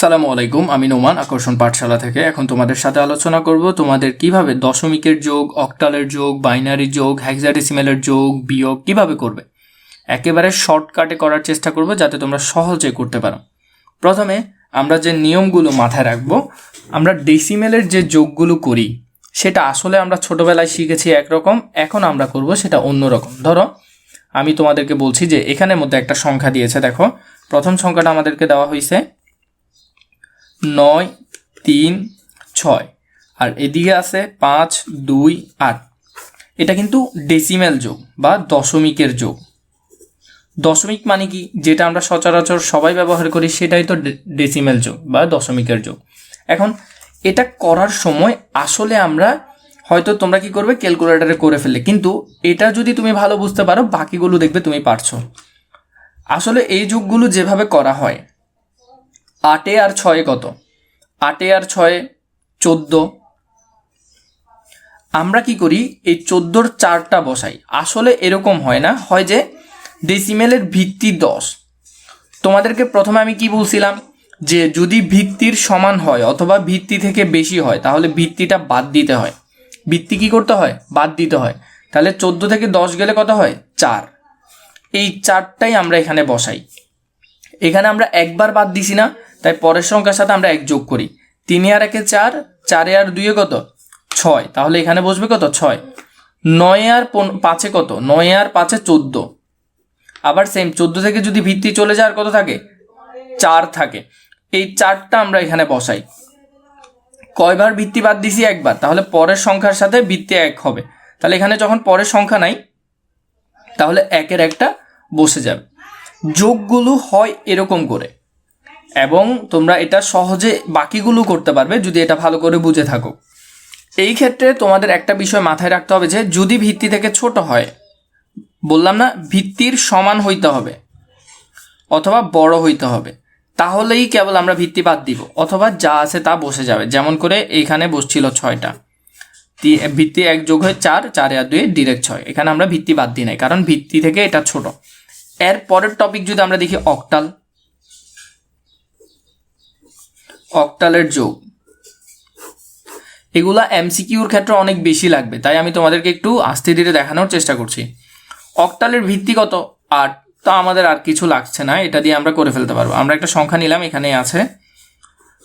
সালামু আলাইকুম, আমি নোমান, আকর্ষণ পাঠশালা থেকে। এখন তোমাদের সাথে আলোচনা করব তোমাদের কীভাবে দশমিকের যোগ, অক্টালের যোগ, বাইনারি যোগ হ্যাক্সাডেসিমেলের যোগ বিয়োগ কীভাবে করবে। একেবারে শর্টকাটে করার চেষ্টা করব যাতে তোমরা সহজে করতে পারো। প্রথমে আমরা যে নিয়মগুলো মাথায় রাখব, আমরা ডেসিমেলের যে যোগগুলো করি, সেটা আসলে আমরা ছোটোবেলায় শিখেছি একরকম, এখন আমরা করব সেটা অন্যরকম। ধরো, আমি তোমাদেরকে বলছি যে এখানের মধ্যে একটা সংখ্যা দিয়েছে, দেখো। প্রথম সংখ্যাটা আমাদেরকে দেওয়া হয়েছে নয়, তিন, ছয়। আর এদিকে আছে পাঁচ, দুই, আট। এটা কিন্তু ডেসিমেল যোগ বা দশমিকের যোগ। দশমিক মানে কি? যেটা আমরা সচরাচর সবাই ব্যবহার করি, সেটাই তো ডেসিমেল যোগ বা দশমিকের যোগ। এখন এটা করার সময় আসলে আমরা হয়তো তোমরা কি করবে? ক্যালকুলেটারে করে ফেললে। কিন্তু এটা যদি তুমি ভালো বুঝতে পারো, বাকিগুলো দেখবে তুমি পারছ। আসলে এই যোগগুলো যেভাবে করা হয় আটে আর ছয়ে কত? আটে আর ছয়ে, চোদ্দ। আমরা কি করি? এই চোদ্দোর চারটা বসাই। আসলে এরকম হয় না। হয় যে ডেসিমেলের ভিত্তি দশ। তোমাদেরকে প্রথমে আমি কি বলছিলাম? যে যদি ভিত্তির সমান হয় অথবা ভিত্তি থেকে বেশি হয়, তাহলে ভিত্তিটা বাদ দিতে হয়। ভিত্তি কি করতে হয়? বাদ দিতে হয়। তাহলে চোদ্দ থেকে দশ গেলে কত হয়? চার। এই চারটাই আমরা এখানে বসাই। এখানে আমরা একবার বাদ দিছি না। তাই পরের সংখ্যার সাথে আমরা এক যোগ করি। তিনে আর একে চার, চারে আর দুইয়ে কত? ছয়। তাহলে এখানে বসবে কত? ছয়। নয় আর পাঁচে কত? নয় আর পাঁচে চোদ্দ। আবার সেম চোদ্দ থেকে যদি ভিত্তি চলে যায় আর কত থাকে? চার থাকে। এই চারটা আমরা এখানে বসাই। কয়বার ভিত্তি বাদ দিছি? একবার। তাহলে পরের সংখ্যার সাথে ভিত্তি এক হবে। তাহলে এখানে যখন পরের সংখ্যা নাই, তাহলে একের একটা বসে যাবে। যোগগুলো হয় এরকম করে। এবং তোমরা এটা সহজে বাকিগুলো করতে পারবে যদি এটা ভালো করে বুঝে থাকো। এই ক্ষেত্রে তোমাদের একটা বিষয় মাথায় রাখতে হবে যে, যদি ভিত্তি থেকে ছোট হয়, বললাম না, ভিত্তির সমান হইতে হবে অথবা বড় হইতে হবে, তাহলেই কেবল আমরা ভিত্তি বাদ দিব অথবা যা আছে তা বসে যাবে। যেমন করে এইখানে বসছিল ছয়টা। ভিত্তি এক যোগ হয়ে চার, চারে আর দুই ডিরেক্ট ছয়। এখানে আমরা ভিত্তি বাদ দিই নাই, কারণ ভিত্তি থেকে এটা ছোট। এর পরের টপিক যদি আমরা দেখি অক্টাল অক্টালের যোগ। এগুলা এমসিকিউর ক্ষেত্রে অনেক বেশি লাগবে, তাই আমি তোমাদেরকে একটু আস্তে ধীরে দেখানোর চেষ্টা করছি। অক্টালের ভিত্তিগত আট। তা আমাদের আর কিছু লাগছে না, এটা দিয়ে আমরা করে ফেলতে পারব। আমরা একটা সংখ্যা নিলাম, এখানে আছে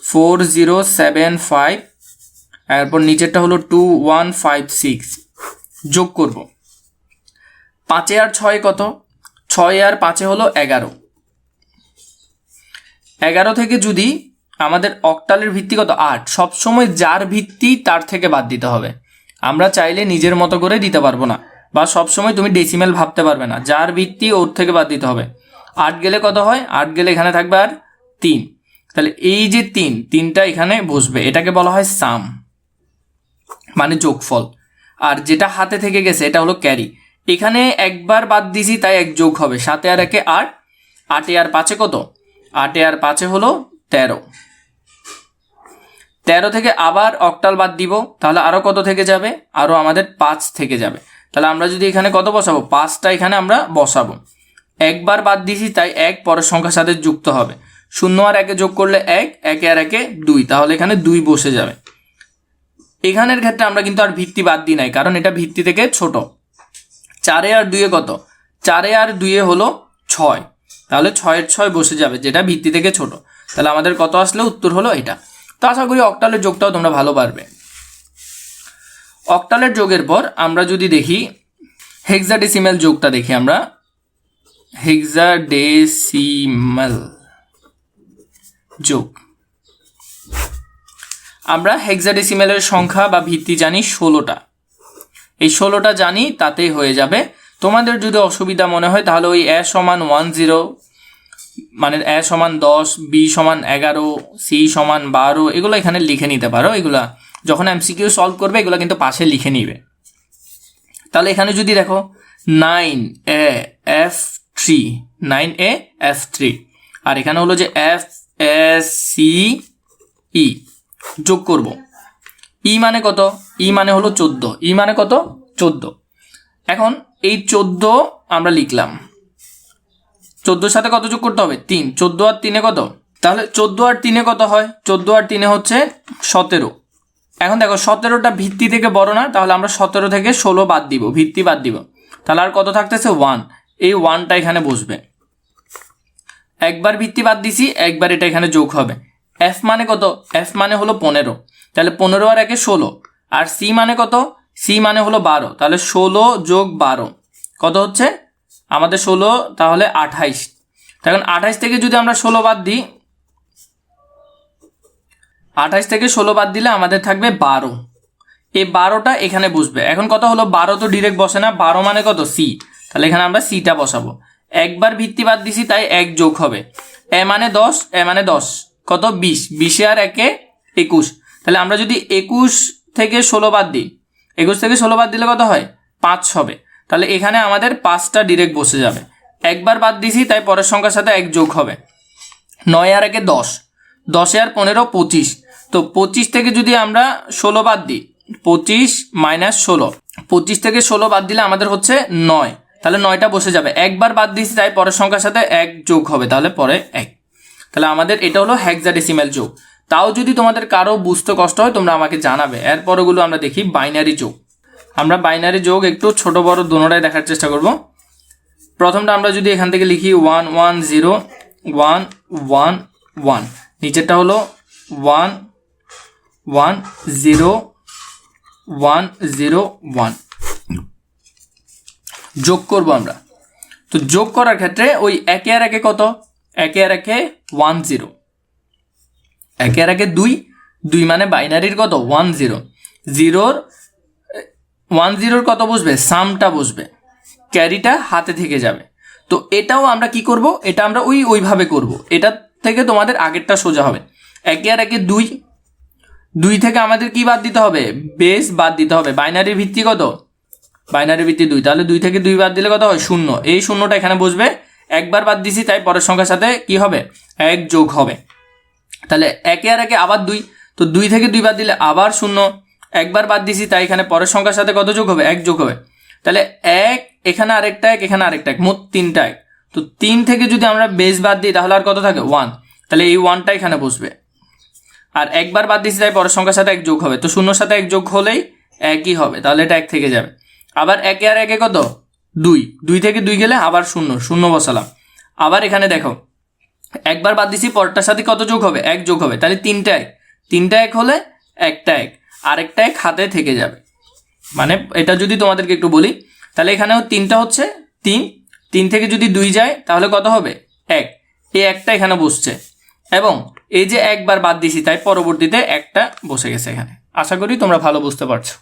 ফোর জিরো সেভেন ফাইভ এরপর নিচেরটা হলো টু ওয়ান ফাইভ সিক্স যোগ করব। পাঁচে আর ছয় কত? ছয় আর পাঁচে হলো এগারো। এগারো থেকে যদি আমাদের অক্টালের ভিত্তি কত আট সবসময় যার ভিত্তি, তার থেকে বাদ দিতে হবে। আমরা চাইলে নিজের মতো করে দিতে পারব না বা সবসময় তুমি ডেসিমেল ভাবতে পারবে না, যার ভিত্তি ওর থেকে বাদ দিতে হবে। আট গেলে কত হয়? আট গেলে এখানে থাকবে আর তিন। তাহলে এই যে তিন, তিনটা এখানে বসবে। এটাকে বলা হয় সাম মানে যোগফল। আর যেটা হাতে থেকে গেছে, এটা হলো ক্যারি। এখানে একবার বাদ দিছি, তাই এক যোগ হবে। সাতে আর একে আট আটে আর পাঁচে কত? আটে আর পাঁচে হলো তেরো। তেরো থেকে আবার অক্টাল বাদ দিব, তাহলে আরও কত থেকে যাবে? আরও আমাদের পাঁচ থেকে যাবে। তাহলে আমরা যদি এখানে কত বসাবো? পাঁচটা এখানে আমরা বসাবো। একবার বাদ দিছি, তাই এক পরের সংখ্যার সাথে যুক্ত হবে। শূন্য আর একে যোগ করলে এক, একে আর একে দুই, তাহলে এখানে দুই বসে যাবে। এখানের ক্ষেত্রে আমরা কিন্তু আর ভিত্তি বাদ দিই নাই, কারণ এটা ভিত্তি থেকে ছোট। চারে আর দুইয়ে কত? চারে আর দুইয়ে হলো ছয়। তাহলে ছয়ের ছয় বসে যাবে, যেটা ভিত্তি থেকে ছোট। তাহলে আমাদের কত আসলে? উত্তর হলো এটা। তো আশা করি অক্টালের যোগটাও তোমরা ভালো পারবে। অক্টালের যোগের পর আমরা যদি দেখি, হেক্সাডেসিমেল যোগটা দেখি আমরা। হেক্সাডেসিমাল যোগ। আমরা হেক্সাডেসিমেলের সংখ্যা বা ভিত্তি জানি ষোলোটা। এই ষোলোটা জানি তাতেই হয়ে যাবে। তোমাদের যদি অসুবিধা মনে হয় তাহলে ওই এ সমান ওয়ান জিরো মানে এ সমান দশ, বি সমান এগারো, সি সমান বারো, এগুলো এখানে লিখে নিতে পারো, এগুলা। যখন এমসিকিউ সলভ করবে, এগুলো কিন্তু পাশে লিখে নিবে। তাহলে এখানে যদি দেখো nine A F three nine A F three আর এখানে হলো যে এফ এস সি ই যোগ করব। ই মানে কত? ই মানে হলো চোদ্দ। ই মানে কত? চোদ্দ। এখন এই চোদ্দ আমরা লিখলাম। চোদ্দোর সাথে কত যোগ করতে হবে? তিন। চোদ্দ আর তিনে কত? তাহলে চোদ্দ আর তিনে কত হয়? চোদ্দ আর তিনে হচ্ছে সতেরো। এখন দেখো, সতেরোটা ভিত্তি থেকে বড় না, তাহলে আমরা সতেরো থেকে ষোলো বাদ দিব, ভিত্তি বাদ দিব। তাহলে আর কত থাকতেছে? ওয়ান। এই ওয়ানটা এখানে বসবে। একবার ভিত্তি বাদ দিছি, একবার এটা এখানে যোগ হবে। এফ মানে কত? এফ মানে হলো পনেরো। তাহলে পনেরো আর একে ষোলো। আর সি মানে কত? সি মানে হলো বারো। তাহলে ষোলো যোগ বারো। কত হচ্ছে? আমাদের ষোলো, তাহলে আঠাইশ। তখন আঠাইশ থেকে যদি আমরা ষোলো বাদ দিই, আঠাইশ থেকে ষোলো বাদ দিলে আমাদের থাকবে বারো। এই বারোটা এখানে বসবে। এখন কত হলো, বারো তো ডিরেক্ট বসে না, বারো মানে কত? সি তাহলে এখানে আমরা সিটা বসাবো। একবার ভিত্তি বাদ দিছি, তাই এক যোগ হবে। এ মানে দশ, এ মানে দশ। কত? বিশ। বিশে আর একে একুশ। তাহলে আমরা যদি একুশ থেকে ষোলো বাদ দিই, একুশ থেকে ষোলো বাদ দিলে কত হয়? পাঁচ হবে। তাহলে এখানে আমাদের পাঁচটা ডিরেক্ট বসে যাবে। একবার বাদ দিছি, তাই পরের সংখ্যার সাথে এক যোগ হবে। নয় আর একে দশ। দশে আর পনেরো, পঁচিশ। তো পঁচিশ থেকে যদি আমরা ষোলো বাদ দিই, পঁচিশ মাইনাস ষোলো। পঁচিশ থেকে ষোলো বাদ দিলে আমাদের হচ্ছে নয়। তাহলে নয়টা বসে যাবে। একবার বাদ দিয়েছি তাই পরের সংখ্যার সাথে এক যোগ হবে, তাহলে পরে এক। তাহলে আমাদের এটা হলো হ্যাক্সাডেসিমাল যোগ। তাও যদি তোমাদের কারও বুঝতে কষ্ট হয়, তোমরা আমাকে জানাবে। এর পরগুলো আমরা দেখি বাইনারি যোগ। আমরা বাইনারি যোগ একটু ছোট বড় দোনোটাই দেখার চেষ্টা করব। প্রথমটা আমরা যদি এখান থেকে লিখি one one zero one one one নিচেরটা হলো one one zero one zero one যোগ করব আমরা। তো যোগ করার ক্ষেত্রে ওই একে আর একে কত? একে আর একে ওয়ান জিরো একে আর একে দুই দুই মানে বাইনারির কত? ওয়ান জিরো জিরোর ওয়ান জিরোর কত বসবে? সামটা বসবে। ক্যারিটা হাতে থেকে যাবে। তো এটাও আমরা কি করব? এটা আমরা ওই ওইভাবে করব। এটা থেকে তোমাদের আগেরটা সোজা হবে। একে আর একে দুই। দুই থেকে আমাদের কি বাদ দিতে হবে? বেস বাদ দিতে হবে। বাইনারির ভিত্তি কত? বাইনারি ভিত্তি দুই। তাহলে দুই থেকে দুই বাদ দিলে কত হয়? শূন্য। এই শূন্যটা এখানে বসবে। একবার বাদ দিছি, তাই পরের সংখ্যার সাথে কি হবে? এক যোগ হবে। তাহলে একে আর একে আবার দুই। তো দুই থেকে দুই বাদ দিলে আবার শূন্য। একবার বাদ দিছি, তাই এখানে পরের সংখ্যার সাথে কত যোগ হবে? এক যোগ হবে। তাহলে এক, এখানে আরেকটা এক, এখানে আরেকটা এক, মোট তিনটা এক। তো তিন থেকে যদি আমরা বেস বাদ দিই, তাহলে আর কত থাকে? ওয়ান তাহলে এই ওয়ানটা এখানে বসবে। আর একবার বাদ দিছি, তাই পরের সংখ্যার সাথে এক যোগ হবে। তো শূন্যর সাথে এক যোগ হলেই একই হবে, তাহলে এটা এক থেকে যাবে। আবার একে আর একে কত? দুই। দুই থেকে দুই গেলে আবার শূন্য শূন্য বসালাম। আবার এখানে দেখো, একবার বাদ দিছি পরটার সাথে কত যোগ হবে? এক যোগ হবে। তাহলে তিনটা এক। তিনটা এক হলে একটা এক। আরেকটা খাতে থেকে যাবে। মানে এটা যদি তোমাদেরকে একটু বলি, তাহলে এখানেও তিনটা হচ্ছে, তিন। তিন থেকে যদি দুই যায়, তাহলে কত হবে? এক। এই একটা এখানে বসছে। এবং এই যে একবার বাদ দিছি, তাই পরবর্তীতে একটা বসে গেছে এখানে। আশা করি তোমরা ভালো বুঝতে পারছ।